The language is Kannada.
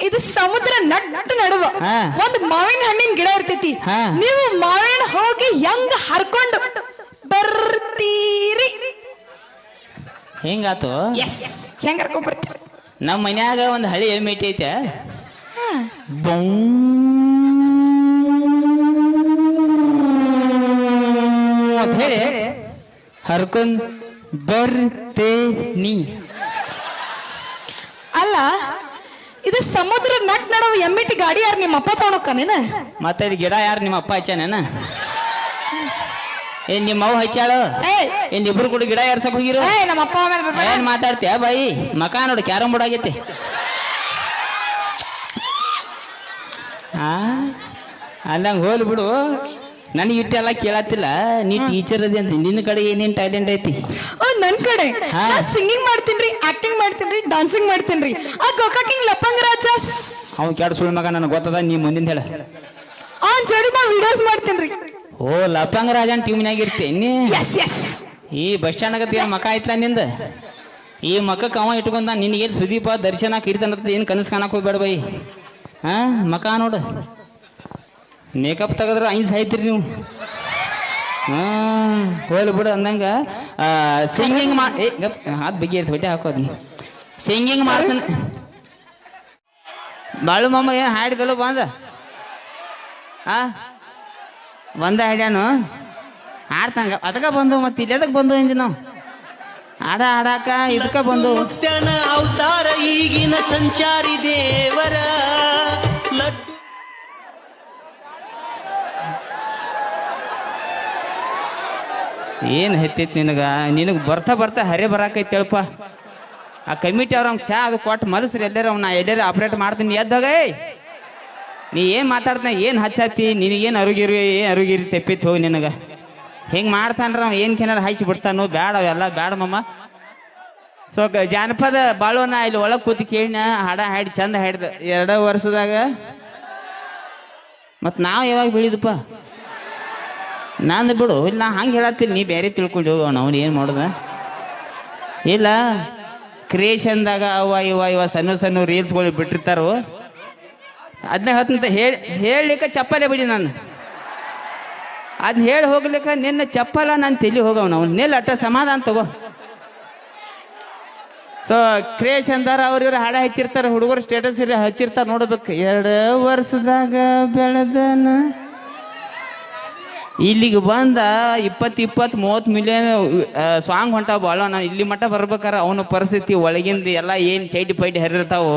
ಇದು ಸಮುದ್ರ ನಟ್ಟು ನಡುವ ಹಾ. ಒಂದ್ ಮಾವಿನ ಹಣ್ಣಿನ ಗಿಡ ಇರ್ತೈತಿ. ಹಾ. ನೀವು ಮಾವಿನ ಹೋಗಿ ಹೆಂಗ್ ಹರ್ಕೊಂಡು ಬರ್ತೀರಿ? ಹೆಂಗಾತು? ಎಸ್ ಹೆಂಗ್ ಹರ್ಕೊಂಡ್ ಬರ್ತೀರಿ? ನಮ್ಮ ಮನ್ಯಾಗ ಒಂದು ಹಳಿ ಎಮ್ಮೆ ಐತೆ ಬೌ. ಅಂತ ಹೇಳಿ ಹರ್ಕೊಂಡ್ ಬರ್ತೇನಿ. ಅಲ್ಲ ಇದು ಸಮುದ್ರ ನಟ್ ನಡುವ ಎಮ್ಮಿಟಿ ಗಾಡಿ ಯಾರು ನಿಮ್ಮ ಅಪ್ಪ ತಗೊಂಡೋಕ ನೀನ ಮತ್ತೆ ಇದು ಗಿಡ ಯಾರು ನಿಮ್ಮ ಅಪ್ಪ ಹಚ್ಚಾನೇನ ಏನ್? ನಿಮ್ಮ ಅವ್ ಹಚ್ಚಾಳು ಏಯ್ ಏನ್ ಇಬ್ರು ಕೂಡ ಗಿಡ ಏರ್ಸಕ್ ಹೋಗಿರು? ಏಯ್ ನಮ್ಮ ಅಪ್ಪ ಆಮೇಲೆ ಬರ್ಬೇಡ. ಏನ್ ಮಾತಾಡ್ತೀಯ ಬಾಯಿ? ಮಕ ನೋಡು ಕ್ಯಾರಂ ಬೋರ್ಡ್ ಆಗೈತಿ. ಆ? ಅಂದಂಗ ಹೋಲ್ ಬಿಡು. ನನಗೆ ಇಟ್ಟೆಲ್ಲ ಕೇಳತ್ತಿಲ್ಲ. ನೀ ಟೀಚರ್ ಅದಿ ಅಂತ. ನಿನ್ನ ಕಡೆ ಏನೇನ್ ಟ್ಯಾಲೆಂಟ್ ಐತಿ? ಓ ನನ್ ಕಡೆ? ಹಾ. ಸಿಂಗಿಂಗ್ ಮಾಡ್ತೀನ್ರಿ ಆಕ್ಟಿಂಗ್ ಮಾಡ್ತೀನ್ರಿ ಡಾನ್ಸಿಂಗ್ ರೀ. ಆ ಗೋಕಾಕಿಂಗ್ ಲಪ್ಪಂಗ ರಾಜ ಅವ್ನು ಕೆಡ ಸುಳ್ಳು ಮಗ ನನಗೆ ಗೊತ್ತದ ನೀ ಮುಂದಿನ ಹೇಳ. ಅವ್ನ ಜೋಡಿ ನಾ ವಿಡಿಯೋಸ್ ರೀ. ಓ ಲಪ್ಪಂಗ ರಾಜನ್ ಟೀಮ್ನಾಗ ಇರ್ತೀನಿ ಎಸ್ ಎಸ್ ಈ ಬಸ್ ಸ್ಟ್ಯಾಂಡ್ ಏನ್ ಮಕ ಆಯ್ತಾ ನಿಂದ? ಈ ಮಕ್ಕಕ್ಕೆ ಅವ ಇಟ್ಕೊಂಡ ನಿನಗೆ ಸುದೀಪ ದರ್ಶನ ಕೀರ್ತನ ಏನು ಕನಸು ಕಾಣಕ್ಕೆ ಹೋಗ್ಬೇಡ ಬೈ? ಹಾಂ ಮಕ ನೋಡು. ಮೇಕಪ್ ತೆಗೆದ್ರೆ ಐನ್ಸ್ ಆಯ್ತಿರಿ ನೀವು. ಹಾ ಹೋಗ್ಲಿ ಬಿಡು ಅಂದಂಗ ಸಿಂಗಿಂಗ್ ಮಾ ಏ, ಗಪ್, ಹಾತ್ ಬಿಗಿ ಇರ್ತ, ಹೊಟ್ಟೆ ಹಾಕೋದು ಸಿಂಗಿಂಗ್ ಮಾಡ್ತಾನೆ ಬಾಳು ಮಾಮ ಏನು ಹಾಡಿದಲ್ಲ ಬಂದ? ಆ? ಬಂದ ಹಾಡ್ಯಾನು? ಆಡ್ತಂಗ ಅದಕ್ಕ ಬಂದು, ಮತ್ತೆ ಇಲ್ಲಿ ಬಂದು ಇಂದಿ ನಾವು? ಆಡ ಆಡಾಕ ಇದಕ್ಕ ಬಂದು. ಅವತಾರ ಈಗಿನ ಸಂಚಾರಿ ದೇವರ, ಲಡ್ಡು ಏನ್ ಹತ್ತೈತಿ ನಿನಗ? ನಿನಗೆ ಬರ್ತಾ ಬರ್ತಾ ಹರೆ ಬರಾಕೈತೇಳಪ್ಪ ಆ ಕಮಿಟಿ ಅವ್ರ ಚಾ ಅದು ಕೊಟ್ಟು ಮಲಸ್ರಿ ಎಲ್ಲರ, ಅವ್ನ ಎಲ್ಲರ ಆಪ್ರೇಟ್ ಮಾಡ್ತೀನಿ. ಎದ್ದಾಗ! ನೀ ಏನು ಮಾತಾಡ್ತಾನೆ? ಏನು ಹಚ್ಚಾತಿ ನಿನಗೇನು ಅರುಗಿರಿ, ಏನ್ ಅರುಗಿರಿ ತೆಪ್ಪಿತ್ ಹೋಗಿ ನಿನಗ? ಹಿಂಗ್ ಮಾಡ್ತಾನ್ರ ಅವ? ಏನ್ ಕೆನಾರ ಹಚ್ಚಿ ಬಿಡ್ತಾನು? ಬ್ಯಾಡ ಅವೆಲ್ಲ ಬ್ಯಾಡ ಮಮ್ಮ ಸೊ ಜಾನಪದ ಬಾಳುವನ್ನ ಇಲ್ಲಿ ಒಳಗ್ ಕೂತಿ ಕೇಳಿನ, ಹಾಡ ಹಾಡಿ ಚಂದ ಹಾಡಿದ. ಎರಡ ವರ್ಷದಾಗ. ಮತ್ತು ನಾವು ಯಾವಾಗ ಬೆಳಿದಪ್ಪ? ನಂದು ಬಿಡು, ಇಲ್ಲ ನಾ ಹಂಗೆ ಹೇಳತ್ತೀನಿ, ನೀ ಬೇರೆ ತಿಳ್ಕೊಂಡು ಹೋಗೋಣ ಅವ್ನು ಏನು ಮಾಡೋದ? ಇಲ್ಲ ಕ್ರಿಯೇಷನ್ದಾಗ ಅವ ಇವ ಇವ ಸಣ್ಣ ಸಣ್ಣ ರೀಲ್ಸ್ಗಳು ಬಿಟ್ಟಿರ್ತಾರೋ ಅದನ್ನ ಹೇಳ್ತಂತ ಹೇಳಿ, ಹೇಳಲಿಕ್ಕೆ ಚಪ್ಪಲೆ ಬಿಡಿ ನಾನು. ಅದನ್ನ ಹೇಳಿ ಹೋಗ್ಲಿಕ್ಕೆ ನಿನ್ನ ಚಪ್ಪಲ ನಾನು ತಿಳಿ ಹೋಗವನ ಅವ್ನು. ನಿಲ್ಲ ಅಟ್ಟ ಸಮಾಧಾನ ತಗೋ. ಸೊ ಕ್ರಿಯೇಷನ್ದಾರ ಅವ್ರ ಇವ್ರ ಹಾಡ ಹಚ್ಚಿರ್ತಾರೆ, ಹುಡುಗರು ಸ್ಟೇಟಸ್ ಇರ ಹಚ್ಚಿರ್ತಾರೆ ನೋಡ್ಬೇಕು. ಎರಡು ವರ್ಷದಾಗ ಬೆಳೆದನ ಇಲ್ಲಿಗೆ ಬಂದ ಇಪ್ಪತ್ತು ಇಪ್ಪತ್ತು ಮೂವತ್ತು ಮಿಲಿಯನ್ ಸಾಂಗ್ ಹೊಂಟಾವ ಭಾಳ ಇಲ್ಲಿ ಮಟ್ಟ ಬರ್ಬೇಕಾರ ಅವನ ಪರಿಸ್ಥಿತಿ ಒಳಗಿಂದ ಎಲ್ಲ ಏನು ಚೈಟಿ ಪೈಟಿ ಹರಿರ್ತಾವು